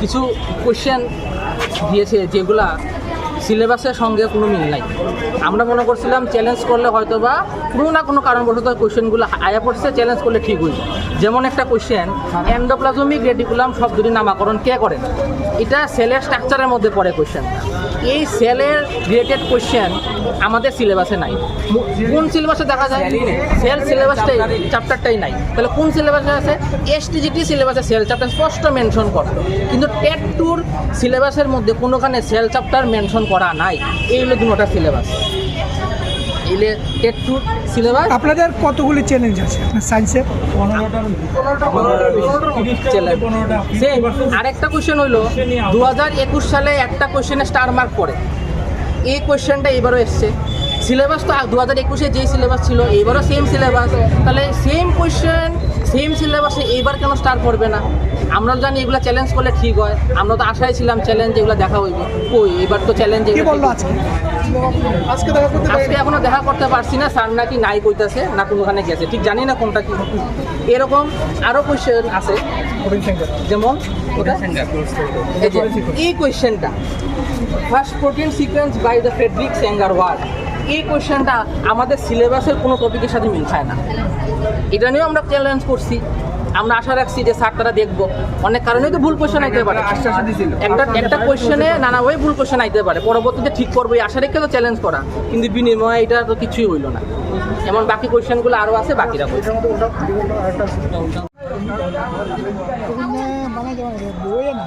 কিছু কোশ্চেন দিয়েছে যেগুলা সিলেবাসের সঙ্গে কোনো মিল নাই। আমরা মনে করছিলাম চ্যালেঞ্জ করলে হয়তো বা কোনো না কোনো কারণবশত কোশ্চেনগুলো আয়া পড়ছে চ্যালেঞ্জ করলে ঠিক হইবে যেমন একটা কোশ্চেন এন্ডোপ্লাজমিক রেটিকুলাম শব্দটির নামাকরণ কে করেন? এটা সেলের স্ট্রাকচারের মধ্যে পড়ে কোশ্চেন এই সেলের রিলেটেড কোয়েশ্চেন আমাদের সিলেবাসে নাই। কোন সিলেবাসে দেখা যায়? সেল সিলেবাসটাই চ্যাপ্টারটাই নাই। তাহলে কোন সিলেবাসে আছে? এসটিজিটি সিলেবাসে সেল চ্যাপ্টার স্পষ্ট মেনশন করত কিন্তু টেট টুর সিলেবাসের মধ্যে কোনোখানে সেল চ্যাপ্টার মেনশন করা নাই। এই হলো দুটা সিলেবাস টেট টুর সিলেবাস আপনাদের কতগুলি চ্যালেঞ্জ আছে? আপনার সায়েন্সের আরেকটা কোশ্চেন হইল দু হাজার একুশ সালে একটা কোশ্চেনে স্টার মার্ক পড়ে। এই কোশ্চেনটা এবারও এসছে। সিলেবাস তো দু হাজার একুশে যেই সিলেবাস ছিল এবারও সেম সিলেবাস তাহলে সেম কোশ্চেন সেম সিলেবাসে এইবার কেন স্টার পড়বে না? আমরা জানি এগুলো চ্যালেঞ্জ করলে ঠিক হয়। আমরা তো আশায় ছিলাম চ্যালেঞ্জ এগুলো দেখা হইবে। কই? এবার তো চ্যালেঞ্জ কি বলল আজকে? আজকে দেখা করতে আজকে এখনও দেখা করতে পারছি না স্যার নাকি নাই কইতাছে না কোনোখানে গেছে। ঠিক জানি না কোনটা কি। এরকম আরও কোয়েশ্চেন আছে। যেমন এটা? এই কোয়েশ্চেনটা first protein sequence by the Frederick Sanger word এই কোয়েশ্চেনটা আমাদের সিলেবাসের কোনো টপিকের সাথে মিল খায় না। এটা নিয়েও আমরা চ্যালেঞ্জ করছি। আমরা আশা রাখছি যে স্যার তারা দেখব। অনেক কারণেই তো ভুল কোয়েশ্চেন আইতে পারে। একটা একটা কোয়েশ্চেনে নানা ওয়ে ভুল কোয়েশ্চেন আইতে পারে। পরবর্তীতে ঠিক করব এই আশা রেখে তো চ্যালেঞ্জ করা। কিন্তু বিনিময়ে এটা তো কিছুই হইল না। এমন বাকি কোয়েশ্চেনগুলো আরও আছে বাকিরা কোয়েশ্চেন বই না?